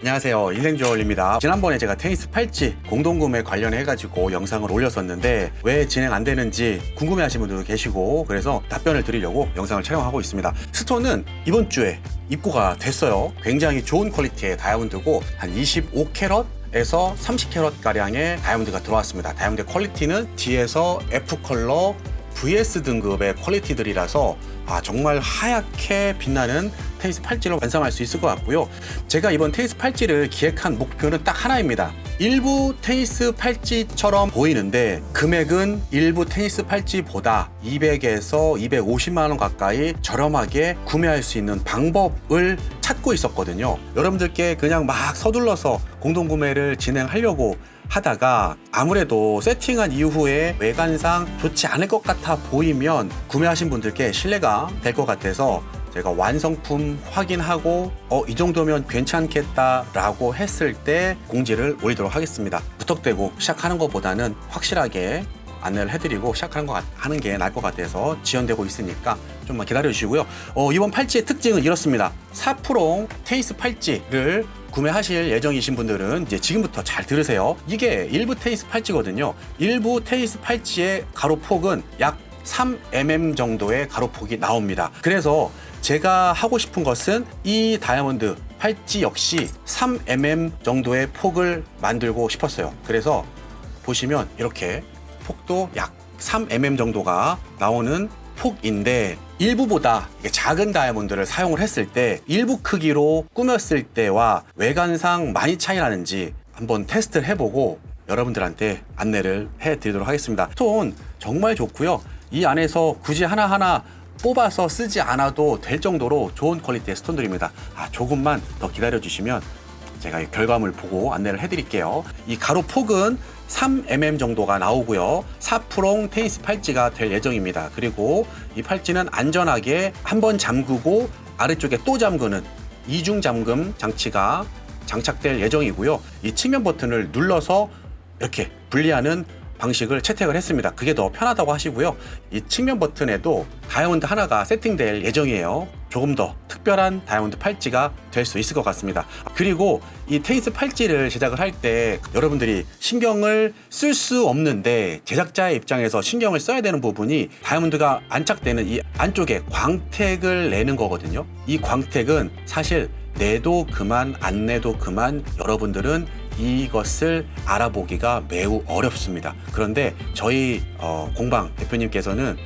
안녕하세요. 인생주얼입니다. 지난번에 제가 테니스 팔찌 공동구매 관련해 가지고 영상을 올렸었는데 왜 진행 안 되는지 궁금해 하시는 분들도 계시고 그래서 답변을 드리려고 영상을 촬영하고 있습니다. 스톤은 이번 주에 입고가 됐어요. 굉장히 좋은 퀄리티의 다이아몬드고 한 25캐럿 에서 30캐럿 가량의 다이아몬드가 들어왔습니다. 다이아몬드 퀄리티는 D에서 F 컬러 VS 등급의 퀄리티들이라서 아, 정말 하얗게 빛나는 테니스 팔찌를 완성할 수 있을 것 같고요. 제가 이번 테니스 팔찌를 기획한 목표는 딱 하나입니다. 일부 테니스 팔찌처럼 보이는데 금액은 일부 테니스 팔찌보다 200에서 250만 원 가까이 저렴하게 구매할 수 있는 방법을 찾고 있었거든요. 여러분들께 그냥 막 서둘러서 공동 구매를 진행하려고 하다가 아무래도 세팅한 이후에 외관상 좋지 않을 것 같아 보이면 구매하신 분들께 신뢰가 될 것 같아서 제가 완성품 확인하고 어 이 정도면 괜찮겠다라고 했을 때 공지를 올리도록 하겠습니다. 무턱대고 시작하는 것보다는 확실하게 안내를 해드리고 시작하는 거 같- 하는 게 나을 것 같아서 지연되고 있으니까 좀만 기다려 주시고요. 어, 이번 팔찌의 특징은 이렇습니다. 사프롱 테니스 팔찌를 구매하실 예정이신 분들은 이제 지금부터 잘 들으세요. 이게 일부 테니스 팔찌거든요. 일부 테니스 팔찌의 가로폭은 약 3mm 정도의 가로폭이 나옵니다. 그래서 제가 하고 싶은 것은 이 다이아몬드 팔찌 역시 3mm 정도의 폭을 만들고 싶었어요. 그래서 보시면 이렇게 폭도 약 3mm 정도가 나오는 폭인데 일부보다 작은 다이아몬드를 사용을 했을 때 일부 크기로 꾸몄을 때와 외관상 많이 차이 나는지 한번 테스트를 해보고 여러분들한테 안내를 해드리도록 하겠습니다. 톤 정말 좋고요. 이 안에서 굳이 하나하나 뽑아서 쓰지 않아도 될 정도로 좋은 퀄리티의 스톤들입니다. 아, 조금만 더 기다려 주시면 제가 이 결과물 보고 안내를 해드릴게요. 이 가로 폭은 3mm 정도가 나오고요. 사프롱 테니스 팔찌가 될 예정입니다. 그리고 이 팔찌는 안전하게 한 번 잠그고 아래쪽에 또 잠그는 이중 잠금 장치가 장착될 예정이고요. 이 측면 버튼을 눌러서 이렇게 분리하는 방식을 채택을 했습니다. 그게 더 편하다고 하시고요. 이 측면 버튼에도 다이아몬드 하나가 세팅될 예정이에요. 조금 더 특별한 다이아몬드 팔찌가 될 수 있을 것 같습니다. 그리고 이 테니스 팔찌를 제작을 할 때 여러분들이 신경을 쓸 수 없는데 제작자의 입장에서 신경을 써야 되는 부분이 다이아몬드가 안착되는 이 안쪽에 광택을 내는 거거든요. 이 광택은 사실 내도 그만 안 내도 그만 여러분들은 이것을 알아보기가 매우 어렵습니다. 그런데 저희 어, 공방 대표님께서는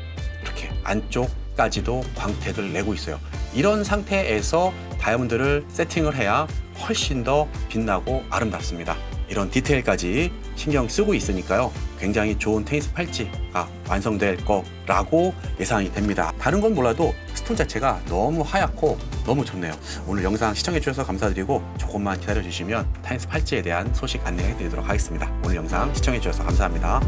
이렇게 안쪽까지도 광택을 내고 있어요. 이런 상태에서 다이아몬드를 세팅을 해야 훨씬 더 빛나고 아름답습니다. 이런 디테일까지 신경 쓰고 있으니까요. 굉장히 좋은 테니스 팔찌가 완성될 거라고 예상이 됩니다. 다른 건 몰라도 스톤 자체가 너무 하얗고 너무 좋네요. 오늘 영상 시청해 주셔서 감사드리고 조금만 기다려 주시면 테니스 팔찌에 대한 소식 안내해 드리도록 하겠습니다. 오늘 영상 시청해 주셔서 감사합니다.